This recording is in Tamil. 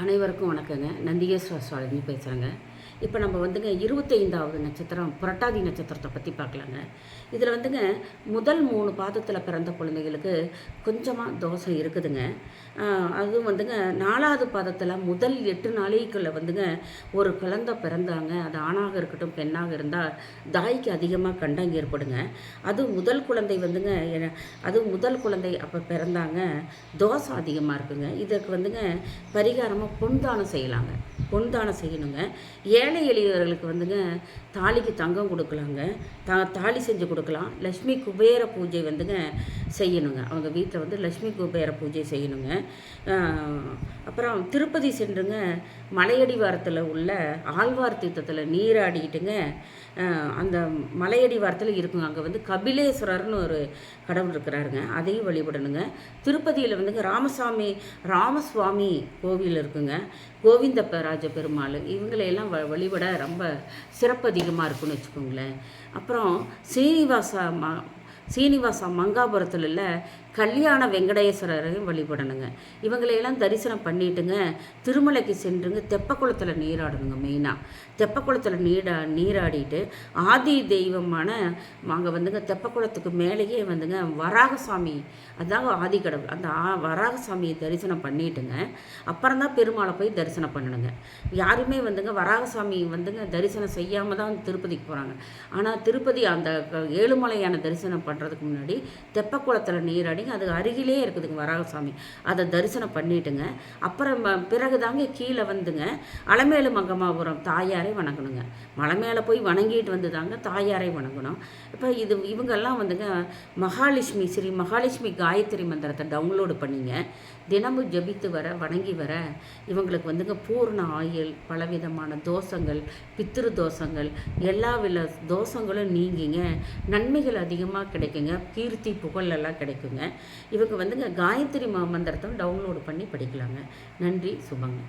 அனைவருக்கும் வணக்கங்க. நந்திகேஸ்வர சுவாமி பேசுகிறேங்க இப்போ நம்ம வந்துங்க இருபத்தைந்தாவது நட்சத்திரம் புரட்டாதி நட்சத்திரத்தை பற்றி பார்க்கலாங்க. இதில் வந்துங்க முதல் மூணு பாதத்தில் பிறந்த குழந்தைகளுக்கு கொஞ்சமாக தோஷம் இருக்குதுங்க. அதுவும் வந்துங்க நாலாவது பாதத்தில் முதல் எட்டு நாளைக்குள்ள வந்துங்க ஒரு குழந்தை பிறந்தாங்க. அது ஆணாக இருக்கட்டும் பெண்ணாக இருந்தால் தாய்க்கு அதிகமாக கண்டம் ஏற்படுங்க. அது முதல் குழந்தை வந்துங்க அது முதல் குழந்தை அப்போ பிறந்தாங்க தோசை அதிகமாக இருக்குங்க. இதற்கு வந்துங்க பரிகாரமாக பொன்தானம் செய்யலாங்க. பொன்தானம் செய்யணுங்க. ஏழை எளியவர்களுக்கு வந்துங்க தாலிக்கு தங்கம் கொடுக்கலாங்க. தா தாலி செஞ்சு கொடுக்கலாம். லக்ஷ்மி குபேர பூஜை வந்துங்க செய்யணுங்க. அவங்க வீட்டில் வந்து லக்ஷ்மி குபேர பூஜை செய்யணுங்க. அப்புறம் திருப்பதி சென்றுங்க மலையடிவாரத்தில் உள்ள ஆழ்வார் தீர்த்தத்தில் நீராடிக்கிட்டுங்க அந்த அந்த மலையடிவாரத்தில் இருக்குங்க. அங்கே வந்து கபிலேஸ்வரர்னு ஒரு கடவுள் இருக்கிறாருங்க. அதையும் வழிபடணுங்க. திருப்பதியில் வந்துங்க ராமசாமி ராமசுவாமி கோவில் இருக்குங்க. கோவிந்த ராஜ பெருமாள் இவங்களையெல்லாம் வ வழிபட ரொம்ப சிறப்பு அதிகமாக இருக்குன்னு வச்சுக்கோங்களேன். அப்புறம் சீனிவாசா ம சீனிவாசா மங்காபுரத்தில் கல்யாண வெங்கடேஸ்வரரையும் வழிபடணுங்க. இவங்களையெல்லாம் தரிசனம் பண்ணிட்டுங்க திருமலைக்கு சென்றுங்க தெப்பக்குளத்தில் நீராடணுங்க மெயினாக தெப்பக்குளத்தில் நீரா நீராடிட்டு ஆதி தெய்வமான அங்கே வந்துங்க தெப்பக்குளத்துக்கு மேலேயே வந்துங்க வராகசாமி அதாங்க ஆதி கடவுள் அந்த ஆ- வராகசாமியை தரிசனம் பண்ணிட்டுங்க. அப்புறம் தான் பெருமாளை போய் தரிசனம் பண்ணணுங்க. யாருமே வந்துங்க வராகசாமி வந்துங்க தரிசனம் செய்யாமல் தான் திருப்பதிக்கு போகிறாங்க ஆனால் திருப்பதி அந்த ஏழுமலையான தரிசனம் பண்ணுறதுக்கு முன்னாடி தெப்பக்குளத்தில் நீராடி வரைக்கும் அது அருகிலே இருக்குதுங்க வராகசாமி. அதை தரிசனம் பண்ணிட்டுங்க. அப்புறம் பிறகு தாங்க கீழே வந்துங்க. அலமேலு மங்கமாபுரம் தாயாரை வணங்கணுங்க. மலை மேலே போய் வணங்கிட்டு வந்து தாங்க தாயாரை வணங்கணும். இப்போ இது இவங்கெல்லாம் வந்துங்க மகாலட்சுமி ஸ்ரீ மகாலட்சுமி காயத்ரி மந்திரத்தை டவுன்லோடு பண்ணிங்க. தினமும் ஜெபித்து வர வணங்கி வர இவங்களுக்கு வந்துங்க பூர்ண ஆயுள் பலவிதமான தோஷங்கள் பித்திரு தோஷங்கள் எல்லா வித தோஷங்களும் நீங்கிங்க. நன்மைகள் அதிகமாக கிடைக்குங்க. கீர்த்தி புகழ் எல்லாம் கிடைக்குங்க. இவங்க வந்துங்க காயத்ரி மந்திரத்தை டவுன்லோடு பண்ணி படிக்கலாங்க. நன்றி சுபங்க.